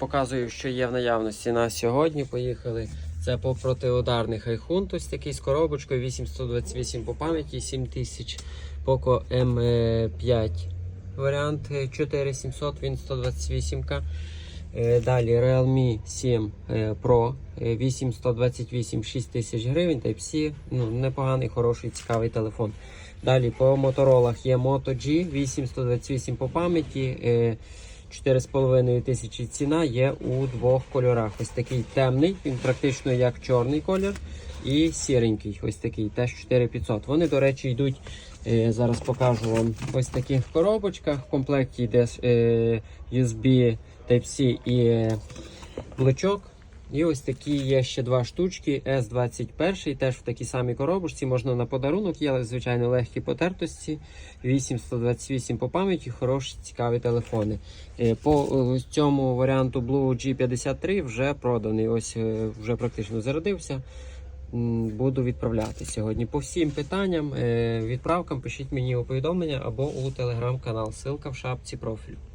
показую, що є в наявності на сьогодні. Поїхали. Це по протиударних iHunt, ось такий з коробочкою 8128 по пам'яті, 7000 Poco M5 варіант е, 4700, він 128К. Е, Далі Realme 7 е, Pro е, 8128 6000 гривень, Type-C, ну, непоганий, хороший, цікавий телефон. Далі по моторолах є Moto G 8128 по пам'яті. Е, 4,5 тисячі ціна є у двох кольорах. Ось такий темний, він практично як чорний колір. І сіренький, ось такий, теж 4500. Вони, до речі, йдуть. е, зараз покажу вам ось таких коробочках. В комплекті йде е, USB Type-C і е, блочок. І ось такі є ще два штучки. S21, теж в такій самій коробочці. Можна на подарунок, є звичайно легкі потертості. 8128 по пам'яті, хороші, цікаві телефони. Е, По е, цьому варіанту Blue G53 вже проданий. Ось е, вже практично зарядився. Буду відправляти сьогодні. По всім питанням, відправкам пишіть мені у повідомлення або у телеграм-канал. Ссылка в шапці профілю.